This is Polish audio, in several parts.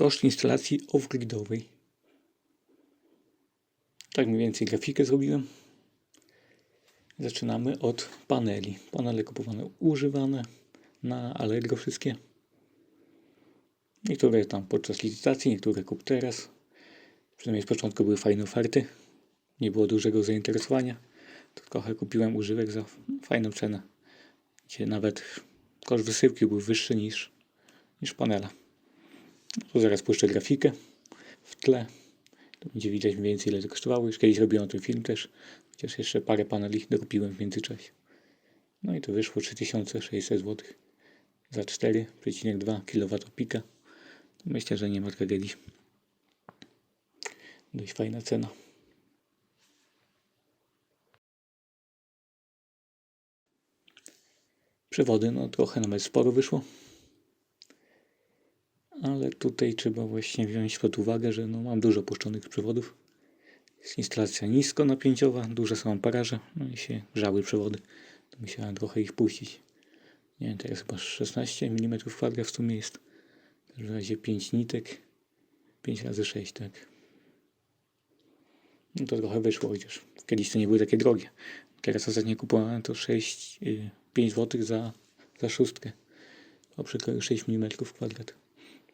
Koszt instalacji off-gridowej. Tak mniej więcej grafikę zrobiłem. Zaczynamy od paneli. Panele kupowane używane na Allegro wszystkie. Niektóre tam podczas licytacji, niektóre kup teraz. Przynajmniej z początku były fajne oferty. Nie było dużego zainteresowania. Trochę kupiłem używek za fajną cenę. Gdzie nawet koszt wysyłki był wyższy niż, niż panela. Tu zaraz puszczę grafikę w tle. To będzie widać mniej więcej ile to kosztowało. Już kiedyś robiłem ten film też. Chociaż jeszcze parę paneli dokupiłem w międzyczasie. No i to wyszło 3600 zł za 4,2 kWp. Myślę, że nie ma tragedii. Dość fajna cena. Przewody, no trochę nawet sporo wyszło. Ale tutaj trzeba właśnie wziąć pod uwagę, że no, mam dużo puszczonych przewodów. Jest instalacja niskonapięciowa, duże są amperaże, no i się grzały przewody. To musiałem trochę ich puścić. Nie wiem, teraz chyba 16 mm kwadrat w sumie jest. W razie 5 nitek. 5 razy 6, tak. No to trochę wyszło, chociaż kiedyś to nie były takie drogie. Teraz ostatnio kupowałem to 6, y, 5 zł za, za szóstkę. O przykład 6 mm kwadrat.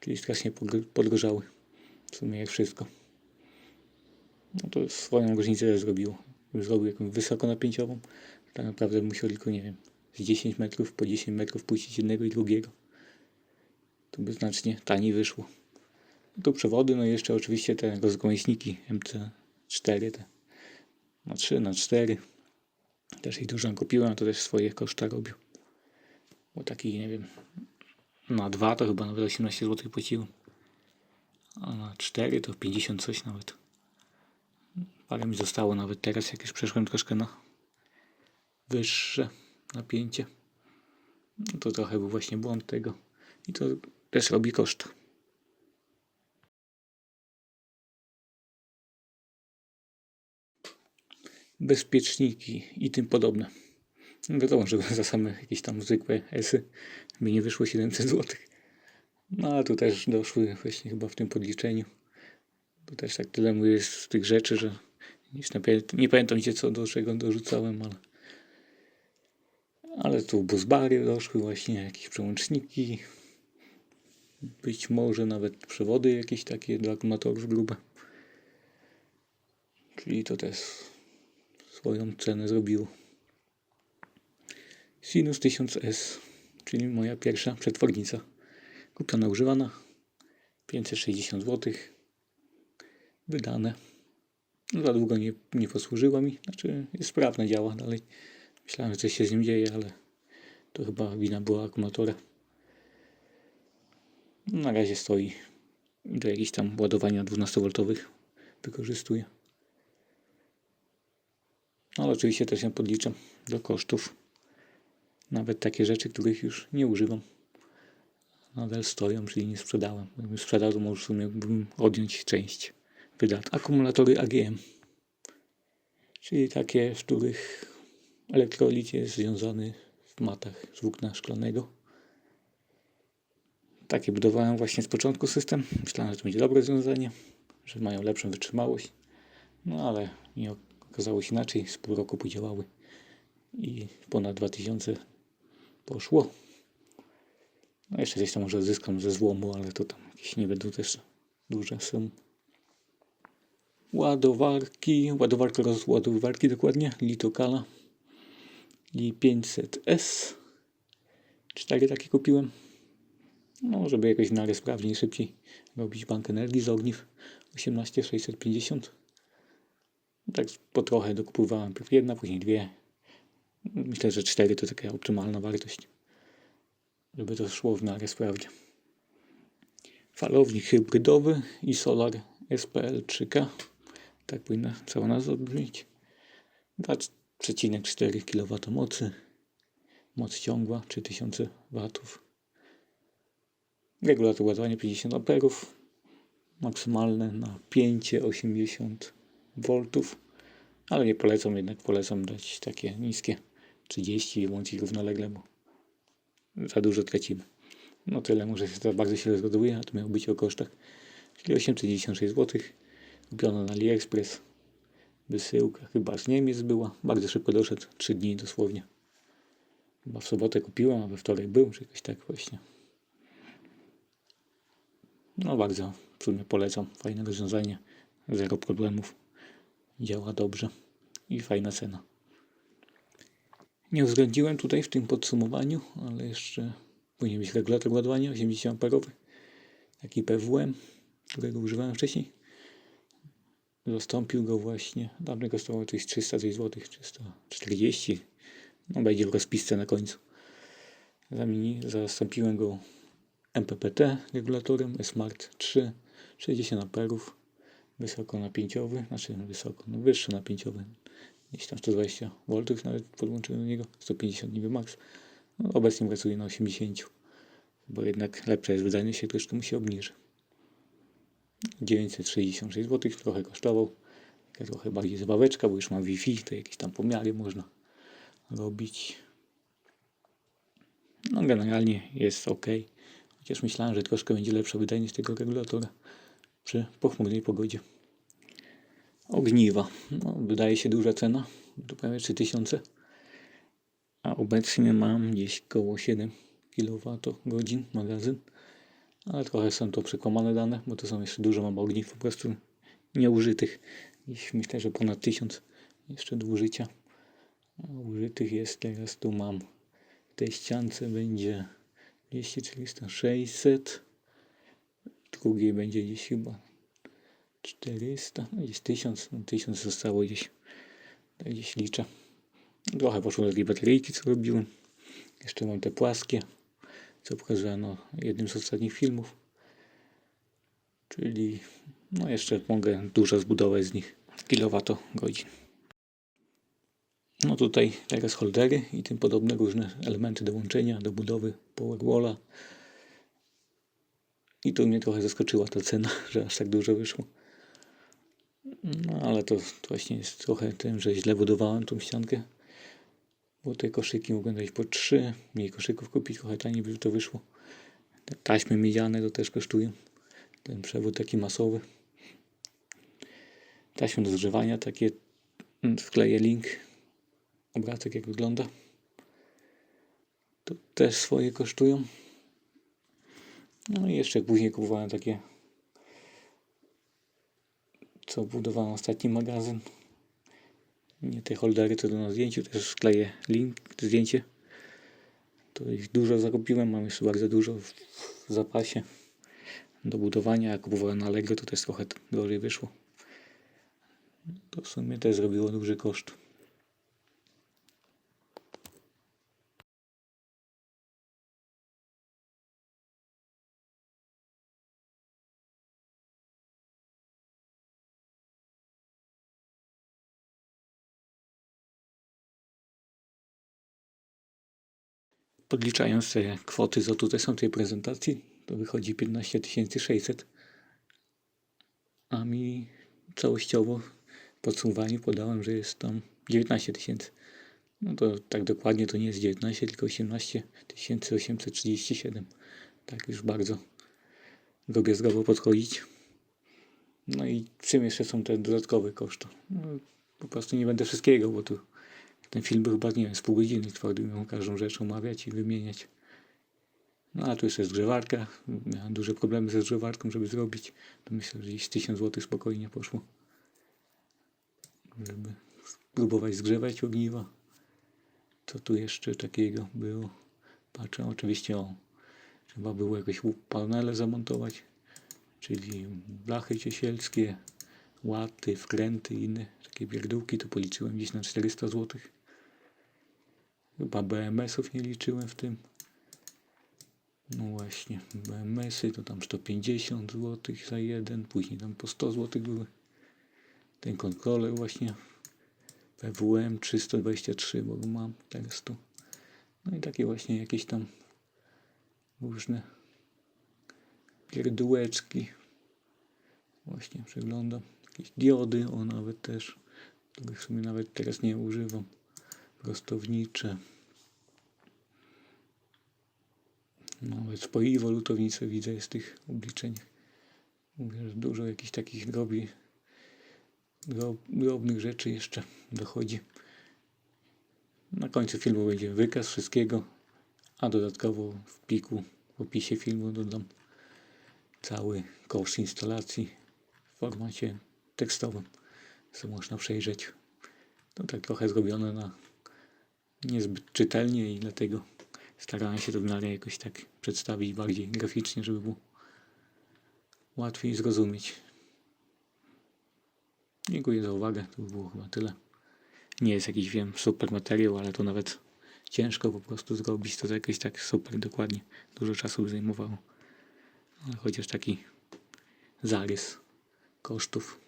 Czyli strasznie podgorzały. W sumie jak wszystko. No to swoją różnicę też zrobiło. Zrobił jakąś wysokonapięciową, tak naprawdę musiał tylko, nie wiem, z 10 metrów po 10 metrów puścić jednego i drugiego. To by znacznie taniej wyszło. No tu przewody, no i jeszcze oczywiście te rozgałęźniki MC4, te na 3, na 4. Też ich dużo kupiłem, a to też swoje koszta robił. Bo taki, nie wiem, na 2 to chyba nawet 18 zł płaciłem. A na 4 to 50 coś nawet. Parę mi zostało nawet teraz, jak już przeszłem troszkę na wyższe napięcie. No to trochę był właśnie błąd tego. I to też robi koszt. Bezpieczniki i tym podobne. Wiadomo, że za same jakieś tam zwykłe esy by nie wyszło 700 zł. No a tu też doszły właśnie chyba w tym podliczeniu. To też tak tyle mówię z tych rzeczy, że nie, pamię- nie pamiętam gdzie co do czego dorzucałem, ale ale tu buzbary doszły właśnie, jakieś przełączniki. Być może nawet przewody jakieś takie dla akumulatorów grube. Czyli to też swoją cenę zrobiło. Sinus 1000S, czyli moja pierwsza przetwornica. Kupiona używana. 560 zł. Wydane. No, za długo nie, nie posłużyła mi. Znaczy jest sprawna, działa dalej. Myślałem, że coś się z nim dzieje, ale to chyba wina była akumulatora. Na razie stoi do jakichś tam ładowania 12V wykorzystuję. Ale oczywiście też ją podliczam do kosztów. Nawet takie rzeczy, których już nie używam. Nadal stoją, czyli nie sprzedałem. Gdybym sprzedał, to może w sumie mógłbym odjąć część wydatków. Akumulatory AGM. Czyli takie, w których elektrolit jest związany w matach z włókna szklanego. Takie budowałem właśnie z początku system. Myślałem, że to będzie dobre rozwiązanie, że mają lepszą wytrzymałość. No ale nie okazało się inaczej. Z pół roku podziałały i ponad 2000 poszło. No jeszcze gdzieś tam może zyskam ze złomu, ale to tam jakieś nie będą też duże są. Ładowarki, ładowarka rozładowywarki dokładnie, Litokala i 500S. Cztery takie kupiłem. No, żeby jakoś miarę sprawniej, szybciej robić bank energii z ogniw 18650. Tak po trochę dokupowałem. Jedna, później dwie. Myślę, że cztery to taka optymalna wartość. Żeby to szło w miarę sprawnie. Falownik hybrydowy i Solar SPL 3K. Tak powinna cała nazwa brzmieć. 2,4 kW mocy. Moc ciągła 3000 W. Regulator ładowania 50 A. Maksymalne napięcie 80 V. Ale nie polecam, jednak polecam dać takie niskie 30 i łączyć równolegle, bo za dużo tracimy. No tyle, może się teraz bardzo się rozgaduje, a to miało być o kosztach. Czyli 896 zł. Kupiono na AliExpress. Wysyłka chyba z Niemiec była. Bardzo szybko doszedł, 3 dni dosłownie. Chyba w sobotę kupiłem, a we wtorek był, czy jakoś tak właśnie. No bardzo w sumie polecam. Fajne rozwiązanie. Zero problemów. Działa dobrze. I fajna cena. Nie uwzględniłem tutaj w tym podsumowaniu, ale jeszcze powinien być regulator ładowania 80 amperowy. Taki PWM, którego używałem wcześniej. Zastąpił go właśnie, dawno kosztowało coś 300 zł, 340. No będzie w rozpisce na końcu. Zamieni, zastąpiłem go MPPT regulatorem Smart 3, 60 amperów, wysoko napięciowy, znaczy wysoko, no wyższy napięciowy, gdzieś tam 120 V nawet podłączyłem do niego, 150 niby max. No, obecnie pracuje na 80, bo jednak lepsza jest wydajność, się troszkę mu się obniży. 966 zł trochę kosztował. Taka trochę bardziej zabaweczka, bo już mam Wi-Fi, to jakieś tam pomiary można robić. No generalnie jest ok. Chociaż myślałem, że troszkę będzie lepsza wydajność tego regulatora przy pochmurnej pogodzie. Ogniwa. No, wydaje się duża cena. To prawie 3000. A obecnie mam gdzieś koło 7 kWh magazyn. Ale trochę są to przekłamane dane, bo to są jeszcze dużo mam ogniw po prostu nieużytych. Gdzieś myślę, że ponad 1000 jeszcze do użycia. Użytych jest teraz tu mam w tej ściance będzie 200, 400, 600. Drugiej będzie gdzieś chyba 400, no gdzieś 1000, no 1000 zostało gdzieś. Tak gdzieś liczę. Trochę poszło do tej bateryjki, co robiłem. Jeszcze mam te płaskie, co pokazano w jednym z ostatnich filmów. Czyli no jeszcze mogę dużo zbudować z nich kilowatogodzin. No tutaj teraz holdery i tym podobne różne elementy do łączenia, do budowy powerwalla. I tu mnie trochę zaskoczyła ta cena, że aż tak dużo wyszło. No ale to, właśnie jest trochę tym, że źle budowałem tą ściankę. Bo te koszyki mogłem dać po 3, mniej koszyków kupić, trochę taniej by to wyszło. Te taśmy miedziane to też kosztują. Ten przewód taki masowy. Taśmy do zgrzewania, takie mm, wkleję link, obrazek jak wygląda. To też swoje kosztują. No i jeszcze później kupowałem takie, co budowałem ostatni magazyn. Nie te holdery, co to na zdjęciu, też skleję link, zdjęcie. To ich dużo zakupiłem, mam jeszcze bardzo dużo w, zapasie do budowania. Jak kupowałem na Allegro, to też trochę drożej wyszło. To w sumie też zrobiło duży koszt. Podliczając te kwoty, co tutaj są w tej prezentacji, to wychodzi 15 600. A mi całościowo w podsumowaniu podałem, że jest tam 19 tysięcy. No to tak dokładnie to nie jest 19, tylko 18 837. Tak już bardzo drobiazgowo podchodzić. No i czym jeszcze są te dodatkowe koszty? No, po prostu nie będę wszystkiego, bo tu ten film był chyba, nie wiem, z pół godziny trwał, gdybym każdą rzecz omawiać i wymieniać. No a tu jeszcze zgrzewarka. Miałem duże problemy ze zgrzewarką, żeby zrobić. To myślę, że gdzieś 1000 zł spokojnie poszło. Żeby spróbować zgrzewać ogniwa. Co tu jeszcze takiego było? Patrzę, oczywiście o, trzeba było jakieś panele zamontować, czyli blachy ciesielskie, łaty, wkręty i inne takie pierdółki, to policzyłem gdzieś na 400 zł. Chyba BMS-ów nie liczyłem w tym. No właśnie, BMS-y to tam 150 zł za jeden, później tam po 100 zł były. Ten kontroler właśnie PWM 323, bo go mam teraz tu. No i takie właśnie jakieś tam różne pierdółeczki. Właśnie przeglądam. Jakieś diody, o nawet też, których w sumie nawet teraz nie używam. Prostownicze. Nawet po i walutownicy widzę jest tych że dużo jakichś takich drobi, dro, drobnych rzeczy jeszcze dochodzi. Na końcu filmu będzie wykaz wszystkiego, a dodatkowo w pliku, w opisie filmu dodam cały koszt instalacji w formacie tekstowym, co można przejrzeć. To tak trochę zrobione na niezbyt czytelnie i dlatego starałem się to miarę jakoś tak przedstawić bardziej graficznie, żeby było łatwiej zrozumieć. Dziękuję za uwagę. To by było chyba tyle. Nie jest jakiś, wiem, super materiał, ale to nawet ciężko po prostu zrobić to jakoś tak super dokładnie. Dużo czasu by zajmowało. Ale chociaż taki zarys kosztów